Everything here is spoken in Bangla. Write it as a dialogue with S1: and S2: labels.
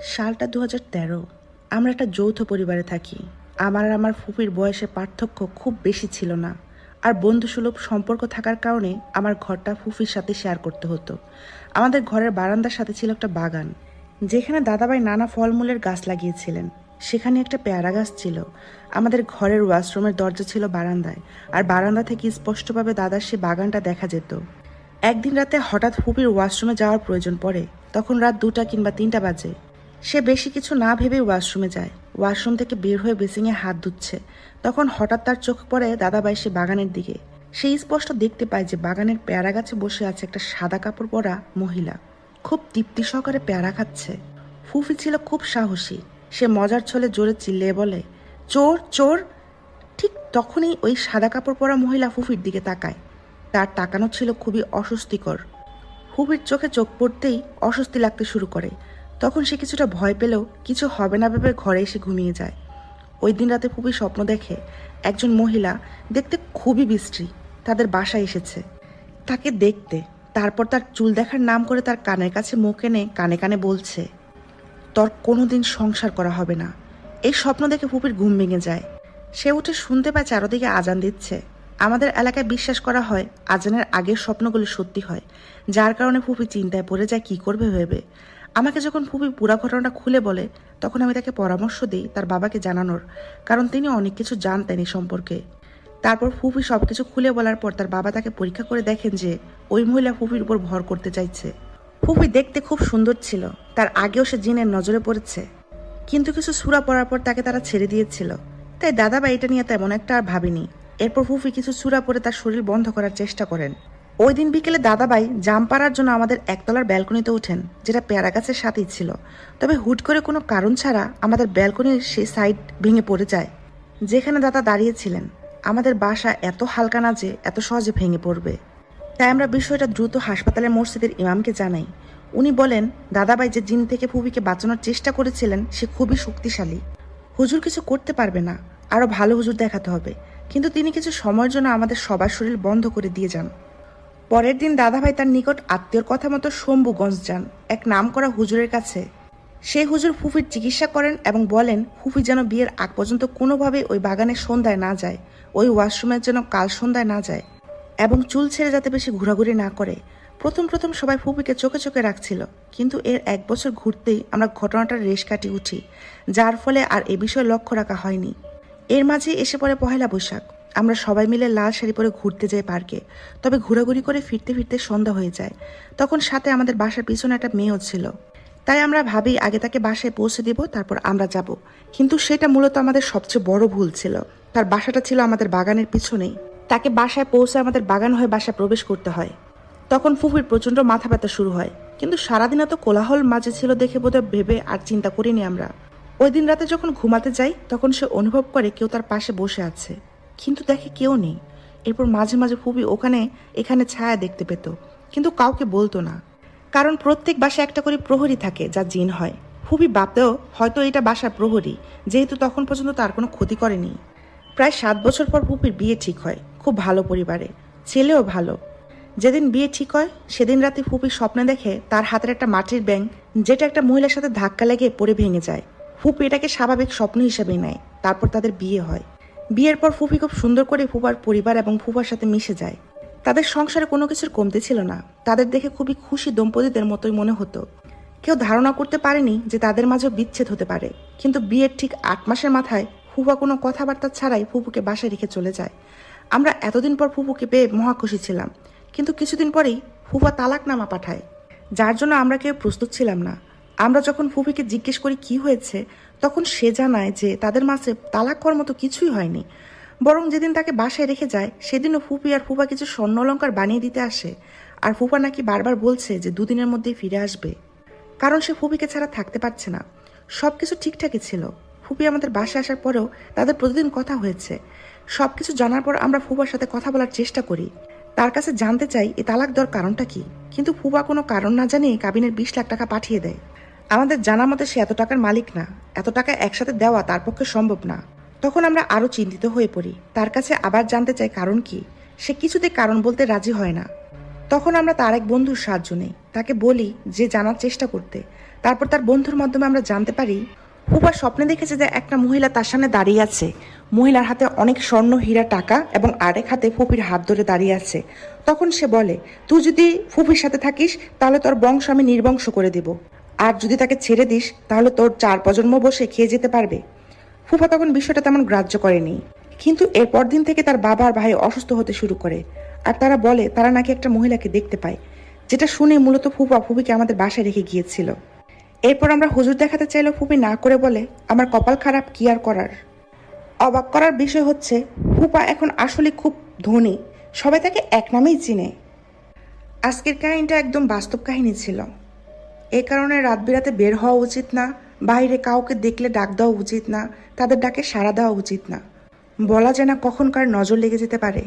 S1: সালটা দু হাজার তেরো। আমরা একটা যৌথ পরিবারে থাকি। আমার আর আমার ফুপির বয়সে পার্থক্য খুব বেশি ছিল না। আর বন্ধুসুলভ সম্পর্ক থাকার কারণে আমার ঘরটা ফুফির সাথে শেয়ার করতে হতো। আমাদের ঘরের বারান্দার সাথে ছিল একটা বাগান। যেখানে দাদাভাই নানা ফলমূলের গাছ লাগিয়েছিলেন। সেখানে একটা পেয়ারা গাছ ছিল। আমাদের ঘরের ওয়াশরুমের দরজা ছিল বারান্দায়। আর বারান্দা থেকে স্পষ্টভাবে দাদার সে বাগানটা দেখা যেত। একদিন রাতে হঠাৎ ফুপির ওয়াশরুমে যাওয়ার প্রয়োজন পড়ে। তখন রাত দুটা কিংবা তিনটা বাজে। সে বেশি কিছু না ভেবে ওয়াশরুমে যায়। ওয়াশরুম থেকে বের হয়ে বেসিংয়ে হাত ধুচ্ছে তখন হঠাৎ তার চোখ পড়ে দাদাবাই সে বাগানের দিকে। সে স্পষ্ট দেখতে পায় যে বাগানের পেয়ারা গাছে বসে আছে একটা সাদা কাপড় পরা মহিলা। খুব তৃপ্তি সহকারে পেয়ারা খাচ্ছে। ফুফি ছিল খুব সাহসী। সে মজার ছলে জোরে চিল্লিয়ে বলে, চোর চোর! ঠিক তখনই ওই সাদা কাপড় পরা মহিলা ফুফির দিকে তাকায়। তার তাকানো ছিল খুবই অস্বস্তিকর। ফুফির চোখে চোখ পড়তেই অস্বস্তি লাগতে শুরু করে। তখন সে কিছুটা ভয় পেলেও কিছু হবে না ভেবে ঘরে এসে ঘুমিয়ে যায়। ওই দিন রাতে ফুপি স্বপ্ন দেখে একজন মহিলা দেখতে খুবই বিশ্রী, তাদের বাসায় এসেছে। তাকে দেখতে, তারপর তার চুল দেখার নাম করে তার কানের কাছে মুখ এনে কানে কানে বলছে, তোর কোনো দিন সংসার করা হবে না। এই স্বপ্ন দেখে ফুপির ঘুম ভেঙে যায়। সে উঠে শুনতে পায় চারদিকে আজান দিচ্ছে। আমাদের এলাকায় বিশ্বাস করা হয় আজানের আগের স্বপ্নগুলো সত্যি হয়, যার কারণে ফুপি চিন্তায় পড়ে যায় কি করবে ভেবে। আমাকে যখন ফুপি পুরা ঘটনাটা খুলে বলে, তখন আমি তাকে পরামর্শ দিই তার বাবাকে জানানোর, কারণ তিনি অনেক কিছু জানতেন এই সম্পর্কে। তারপর ফুপি সব কিছু খুলে বলার পর তার বাবা তাকে পরীক্ষা করে দেখেন যে ওই মহিলা ফুপির উপর ভর করতে চাইছে। ফুপি দেখতে খুব সুন্দর ছিল, তার আগেও সে জিনের নজরে পড়েছে। কিন্তু কিছু সুরা পড়ার পর তাকে তারা ছেড়ে দিয়েছিল। তাই দাদা দাদাবা এটা নিয়ে তেমন একটা আর ভাবিনি। এরপর ফুফি কিছু সুরা পরে তার শরীর বন্ধ করার চেষ্টা করেন। ওই দিন বিকেলে দাদাবাই জাম পাড়ার জন্য আমাদের একতলার ব্যালকনিতে ওঠেন যেটা পেয়ারা গাছের সাথেই ছিল। তবে হুট করে কোনো কারণ ছাড়া আমাদের ব্যালকনির সেই সাইড ভেঙে পড়ে যায়, যেখানে দাদা দাঁড়িয়েছিলেন। আমাদের বাসা এত হালকা না যে এত সহজে ভেঙে পড়বে। তাই আমরা বিষয়টা দ্রুত হাসপাতালের মসজিদের ইমামকে জানাই। উনি বলেন দাদাবাই যে জিন থেকে ফুবিকে বাঁচানোর চেষ্টা করেছিলেন, সে খুবই শক্তিশালী। হুজুর কিছু করতে পারবে না আরও ভালো হুজুর দেখাতে হবে। কিন্তু তিনি কিছু সময়ের জন্য আমাদের সবার শরীর বন্ধ করে দিয়ে যান। পরের দিন দাদাভাই তার নিকট আত্মীয়র কথা মতো শম্ভুগঞ্জ যান। এক নাম করা হুজুরের কাছে। সেই হুজুর ফুফির চিকিৎসা করেন এবং বলেন, ফুফি যেন বিয়ের আগ পর্যন্ত কোনোভাবে ওই বাগানে সন্ধ্যায় না যায়। ওই ওয়াশরুমের যেন কাল সন্ধ্যায় না যায় এবং চুল ছেড়ে যাতে বেশি ঘোরাঘুরি না করে। প্রথম প্রথম সবাই ফুপিকে চোখে চোখে রাখছিল। কিন্তু এর এক বছর ঘুরতেই আমরা ঘটনাটার রেশ কাটি উঠি, যার ফলে আর এ বিষয়ে লক্ষ্য রাখা হয়নি। এর মাঝে এসে পড়ে পহেলা বৈশাখ। আমরা সবাই মিলে লাল শাড়ি পরে ঘুরতে যাই পার্কে। তবে ঘোরাঘুরি করে ফিরতে ফিরতে সন্ধ্যা হয়ে যায়। তখন সাথে আমাদের বাসার পিছনে একটা মেয়েও ছিল। তাই আমরা ভাবি আগে তাকে বাসায় পৌঁছে দিব, তারপর আমরা যাব। কিন্তু সেটা মূলত আমাদের সবচেয়ে বড় ভুল ছিল। তার বাসাটা ছিল আমাদের বাগানের পিছনেই। তাকে বাসায় পৌঁছে আমাদের বাগান হয়ে বাসায় প্রবেশ করতে হয়। তখন ফুফির প্রচণ্ড মাথা ব্যথা শুরু হয়। কিন্তু সারাদিন এত কোলাহল মাঝে ছিল দেখে বোধহয় ভেবে আর চিন্তা করিনি আমরা। ওই দিন রাতে যখন ঘুমাতে যাই, তখন সে অনুভব করে কেউ তার পাশে বসে আছে। কিন্তু দেখে কেউ নেই। এরপর মাঝে মাঝে ফুবি ওখানে, এখানে ছায়া দেখতে পেত। কিন্তু কাউকে বলতো না। কারণ প্রত্যেক বাসায় একটা করে প্রহরী থাকে যা জিন হয়। ফুবি ভাবতেও হয়তো এটা বাসার প্রহরী, যেহেতু তখন পর্যন্ত তার কোনো ক্ষতি করেনি। প্রায় সাত বছর পর ফুপির বিয়ে ঠিক হয়, খুব ভালো পরিবারে। ছেলেও ভালো। যেদিন বিয়ে ঠিক হয়, সেদিন রাতে ফুপি স্বপ্নে দেখে তার হাতের একটা মাটির ব্যাং যেটা একটা মহিলার সাথে ধাক্কা লেগে পড়ে ভেঙে যায়। ফুপি এটাকে স্বাভাবিক স্বপ্ন হিসেবেই নেয়, তারপর তাদের বিয়ে হয়। বিয়ের পর ফুফি খুব সুন্দর করে ফুফার পরিবার এবং ফুফার সাথে মিশে যায়। তাদের সংসারে কোনো কিছুর কমতি ছিল না। তাদের দেখে খুবই খুশি দম্পতিদের মতোই মনে হতো। কেউ ধারণা করতে পারেনি যে তাদের মাঝেও বিচ্ছেদ হতে পারে। কিন্তু বিয়ের ঠিক আট মাসের মাথায় ফুফা কোনো কথাবার্তা ছাড়াই ফুপুকে বাসায় রেখে চলে যায়। আমরা এতদিন পর ফুপুকে পেয়ে মহাখুশি ছিলাম। কিন্তু কিছুদিন পরেই ফুফা তালাকনামা পাঠায়। যার জন্য আমরা কেউ প্রস্তুত ছিলাম না। আমরা যখন ফুফিকে জিজ্ঞেস করি কি হয়েছে, তখন সে জানায় যে তাদের মাঝে তালাক করার মতো কিছুই হয়নি। বরং যেদিন তাকে বাসায় রেখে যায়, সেদিনও ফুপি আর ফুফা কিছু স্বর্ণ অলঙ্কার বানিয়ে দিতে আসে। আর ফুফা নাকি বারবার বলছে যে দুদিনের মধ্যেই ফিরে আসবে। কারণ সে ফুপিকে ছাড়া থাকতে পারছে না। সব কিছু ঠিকঠাকই ছিল। ফুপি আমাদের বাসায় আসার পরেও তাদের প্রতিদিন কথা হয়েছে। সব কিছু জানার পর আমরা ফুবার সাথে কথা বলার চেষ্টা করি। তার কাছে জানতে চাই এই তালাক দেওয়ার কারণটা কি? কিন্তু ফুবা কোনো কারণ না জানিয়ে কাবিনের বিশ লাখ টাকা পাঠিয়ে দেয়। আমাদের জানা মতে সে এত টাকার মালিক না, এত টাকা একসাথে দেওয়া তার পক্ষে সম্ভব না। তখন আমরা আরও চিন্তিত হয়ে পড়ি। তার কাছে আবার জানতে চাই কারণ কি, সে কিছুতে কারণ বলতে রাজি হয় না। তখন আমরা তার এক বন্ধুর সাহায্য নেই। তাকে বলি যে জানার চেষ্টা করতে। তারপর তার বন্ধুর মাধ্যমে আমরা জানতে পারি ফুপা স্বপ্নে দেখেছে যে একটা মহিলা তার সামনে দাঁড়িয়ে আছে। মহিলার হাতে অনেক স্বর্ণ, হীরা, টাকা এবং আরেক হাতে ফুপির হাত ধরে দাঁড়িয়ে আছে। তখন সে বলে, তুই যদি ফুপির সাথে থাকিস, তাহলে তোর বংশ আমি নির্বংশ করে দেব। আর যদি তাকে ছেড়ে দিস, তাহলে তোর চার প্রজন্ম বসে খেয়ে যেতে পারবে। ফুফা তখন বিষয়টা তেমন গ্রাহ্য করেনি। কিন্তু এরপর দিন থেকে তার বাবা আর ভাই অসুস্থ হতে শুরু করে। আর তারা বলে, তারা নাকি একটা মহিলাকে দেখতে পায়, যেটা শুনে মূলত ফুফা ফুপিকে আমাদের বাসায় রেখে গিয়েছিল। এরপর আমরা হুজুর দেখাতে চাইলেও ফুপি না করে বলে, আমার কপাল খারাপ, কি আর করার? অবাক করার বিষয় হচ্ছে ফুপা এখন আসলে খুব ধনী, সবাই তাকে এক নামেই চিনে। আজকের কাহিনীটা একদম বাস্তব কাহিনী ছিল। এই কারণে রাত বিরাতে বের হওয়া উচিত না, বাইরে কাউকে দেখলে ডাক দেওয়া উচিত না, তাদের ডাকে সাড়া দেওয়া উচিত না। বলা যায় না কখন কার নজর লেগে যেতে পারে।